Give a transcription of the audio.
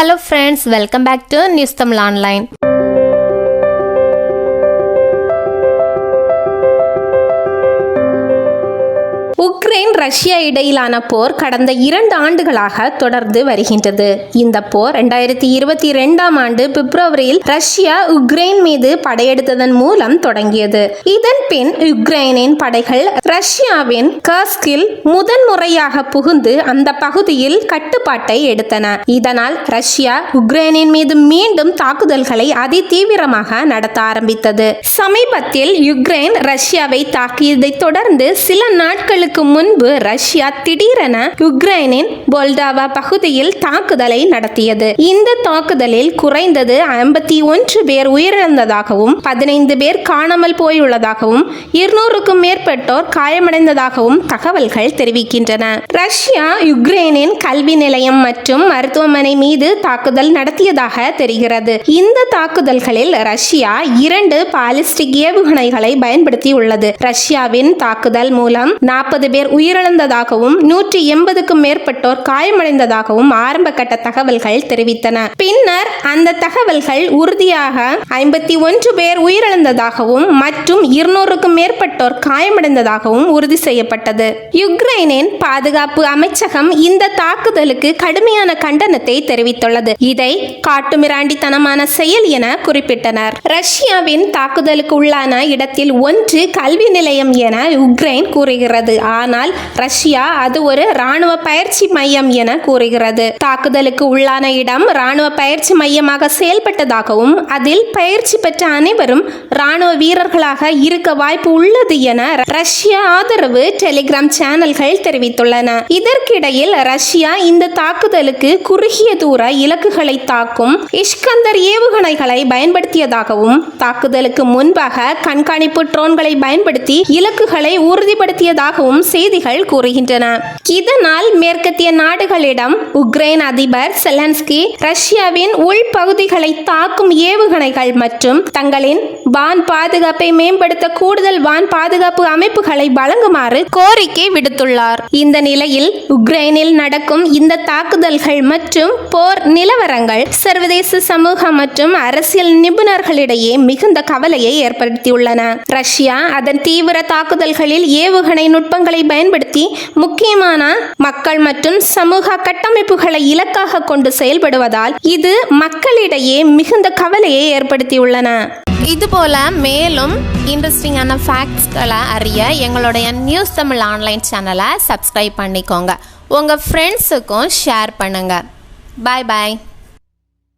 hello friends welcome back to news Tamil online Russia இடையிலான போர் கடந்த இரண்டு ஆண்டுகளாக தொடர்ந்து வருகின்றது. இந்த போர் ரெண்டாயிரத்தி இருபத்தி ரெண்டாம் ஆண்டு பிப்ரவரியில் ரஷ்யா உக்ரைன் மீது படையெடுத்ததன் மூலம் தொடங்கியது. இதன் பின் உக்ரைனின் படைகள் ரஷ்யாவின் கர்ஸ்கில் முதன் முறையாக புகுந்து அந்த பகுதியில் கட்டுப்பாட்டை எடுத்தன. இதனால் ரஷ்யா உக்ரைனின் மீது மீண்டும் தாக்குதல்களை அதிதீவிரமாக நடத்த ஆரம்பித்தது. சமீபத்தில் யுக்ரைன் ரஷ்யாவை தாக்கியதைத் தொடர்ந்து சில நாட்களுக்கு முன்பு ரஷ்யா திடீரென உக்ரைனின் பொல்டாவா பகுதியில் தாக்குதலை நடத்தியது. இந்த தாக்குதலில் குறைந்தது ஐம்பத்தி ஒன்று பேர் உயிரிழந்ததாகவும் பதினைந்து பேர் காணாமல் போயுள்ளதாகவும் இருநூறுக்கும் மேற்பட்டோர் காயமடைந்ததாகவும் தகவல்கள் தெரிவிக்கின்றன. ரஷ்யா யுக்ரைனின் கல்வி நிலையம் மற்றும் மருத்துவமனை மீது தாக்குதல் நடத்தியதாக தெரிகிறது. இந்த தாக்குதல்களில் ரஷ்யா இரண்டு பாலிஸ்டிக் ஏவுகணைகளை பயன்படுத்தியுள்ளது. ரஷ்யாவின் தாக்குதல் மூலம் நாற்பது பேர் உயிரிழந்ததாகவும் நூற்றி எண்பதுக்கும் மேற்பட்டோர் காயமடைந்ததாகவும் ஆரம்ப கட்ட தகவல்கள் தெரிவித்தன. பின்னர் அந்த தகவல்கள் உறுதியாக ஐம்பத்தி ஒன்று பேர் உயிரிழந்ததாகவும் மற்றும் இருநூறுக்கும் மேற்பட்டோர் காயமடைந்ததாகவும் உறுதி செய்யப்பட்டது. யுக்ரைனின் பாதுகாப்பு அமைச்சகம் இந்த தாக்குதலுக்கு கடுமையான கண்டனத்தை தெரிவித்துள்ளது. இதை காட்டுமிராண்டித்தனமான செயல் என குறிப்பிட்டனர். ரஷ்யாவின் தாக்குதலுக்கு உள்ளான இடத்தில் ஒன்று கல்வி நிலையம் என உக்ரைன் கூறுகிறது. ஆனால் ரஷ்யா அது ஒரு ராணுவ பயிற்சி மையம் என கூறுகிறது. தாக்குதலுக்கு உள்ளான இடம் ராணுவ பயிற்சி மையமாக செயல்பட்டதாகவும் அதில் பயிற்சி பெற்ற அனைவரும் ராணுவ வீரர்களாக இருக்க வாய்ப்பு உள்ளது என ரஷ்ய ஆதரவு டெலிகிராம் சேனல்கள் தெரிவித்துள்ளன. இதற்கிடையில் ரஷ்யா இந்த தாக்குதலுக்கு குறுகிய தூர இலக்குகளை தாக்கும் இஷ்கந்தர் ஏவுகணைகளை பயன்படுத்தியதாகவும் தாக்குதலுக்கு முன்பாக கண்காணிப்பு ட்ரோன்களை பயன்படுத்தி இலக்குகளை உறுதிப்படுத்தியதாகவும் செய்திகள் கூறுகின்றன. இதனால் மேற்கத்திய நாடுகளிடம் உக்ரைன் அதிபர் செலன்ஸ்கி ரஷ்யாவின் உள்பகுதிகளை தாக்கும் ஏவுகணைகள் மற்றும் தங்களின் வான் பாதுகாப்பை மேம்படுத்த கூடுதல் வான் பாதுகாப்பு அமைப்புகளை வழங்குமாறு கோரிக்கை விடுத்துள்ளார். இந்த நிலையில் உக்ரைனில் நடக்கும் இந்த தாக்குதல்கள் மற்றும் போர் நிலவரங்கள் சர்வதேச சமூகம் மற்றும் அரசியல் நிபுணர்களிடையே மிகுந்த கவலையை ஏற்படுத்தியுள்ளன. ரஷ்யா அதன் தீவிர தாக்குதல்களில் ஏவுகணை நுட்பங்களை பயன்படுத்தி முக்கியமான மக்கள் மற்றும் சமூக கட்டமைப்புகளை இலக்காக கொண்டு செயல்படுவதால் இது மக்களிடையே மிகுந்த கவலையை ஏற்படுத்தியுள்ளன. இதுபோல் மேலும் இன்ட்ரெஸ்டிங்கான ஃபேக்ட்ஸ்களை அறிய எங்களுடைய நியூஸ் தமிழ் ஆன்லைன் சேனலை சப்ஸ்கிரைப் பண்ணிக்கோங்க. உங்கள் ஃப்ரெண்ட்ஸுக்கும் ஷேர் பண்ணுங்கள் பாய் பாய்